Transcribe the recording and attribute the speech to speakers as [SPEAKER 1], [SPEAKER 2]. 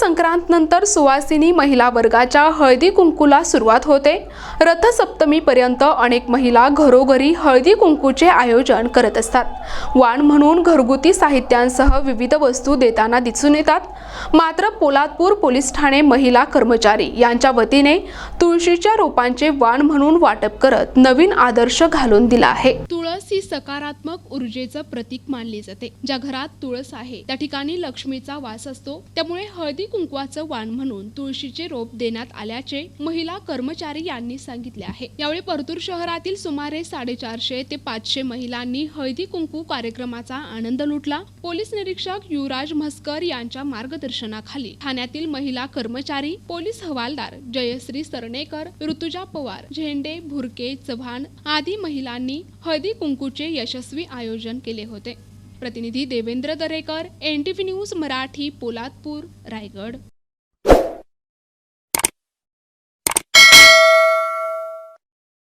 [SPEAKER 1] संक्रांतनंतर सुवासिनी महिला वर्गाच्या हळदी कुंकूला सुरुवात होते. रथसप्तमीपर्यंत अनेक महिला घरोघरी हळदी कुंकूचे आयोजन करत असतात. वाण म्हणून घरगुती साहित्यांसह विविध वस्तू देताना दिसून येतात. मात्र पोलादपूर पोलीस ठाणे महिला कर्मचारी यांच्या वतीने तुळशीच्या रोपांचे वाण म्हणून वाटप करत नवीन आदर्श घालून दिला आहे. तुळस ही सकारात्मक ऊर्जेचं प्रतीक मानली जाते. ज्या घरात तुळस आहे त्या ठिकाणी लक्ष्मीचा वास असतो. त्यामुळे हळदी कुंकवाचं वाण म्हणून तुळशीचे रोप देण्यात आल्याचे महिला कर्मचारी यांनी सांगितले आहे. यावेळी परतूर शहरातील सुमारे साडेचारशे ते पाचशे महिलांनी हळदी कुंकू कार्यक्रमाचा आनंद लुटला. पोलीस निरीक्षक युवराज म्हस्कर यांच्या मार्गदर्शनाखाली ठाण्यातील महिला कर्मचारी पोलीस हवालदार जयश्री सरनेकर ऋतुजा पवार झेंडे भुरके चव्हाण आदी महिलांनी हळदी कुंकूचे यशस्वी आयोजन केले होते. प्रतिनिधी Devendra Darekar N T V news Marathi Poladpur Raigad.